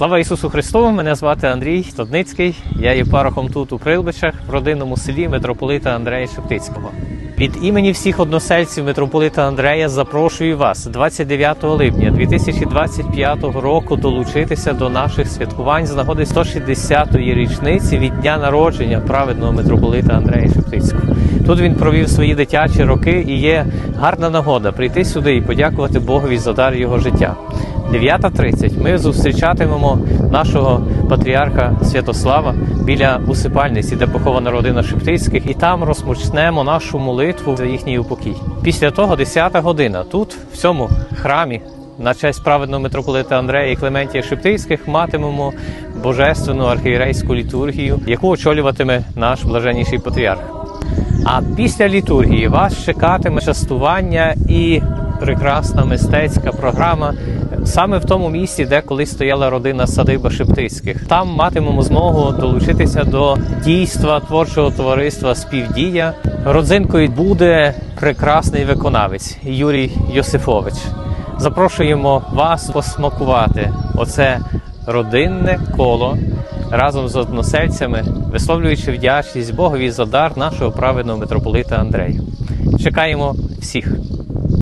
Слава Ісусу Христу! Мене звати Андрій Стадницький. Я є парохом тут у Прилбичах в родинному селі митрополита Андрея Шептицького. Від імені всіх односельців митрополита Андрея запрошую вас 29 липня 2025 року долучитися до наших святкувань з нагоди 160-ї річниці від дня народження праведного митрополита Андрея Шептицького. Тут він провів свої дитячі роки і є гарна нагода прийти сюди і подякувати Богові за дар його життя. 9.30 ми зустрічатимемо нашого патріарха Святослава біля усипальниці, де похована родина Шептицьких, і там розпочнемо нашу молитву за їхній упокій. Після того 10 година тут, в цьому храмі, на честь праведного митрополита Андрея і Клементія Шептицьких, матимемо божественну архієрейську літургію, яку очолюватиме наш блаженніший патріарх. А після літургії вас чекатиме частування і прекрасна мистецька програма саме в тому місці, де колись стояла родина садиба Шептицьких. Там матимемо змогу долучитися до дійства творчого товариства Співдія. Родзинкою буде прекрасний виконавець Юрій Йосифович. Запрошуємо вас посмакувати оце родинне коло разом з односельцями, висловлюючи вдячність Богові за дар нашого праведного митрополита Андрея. Чекаємо всіх.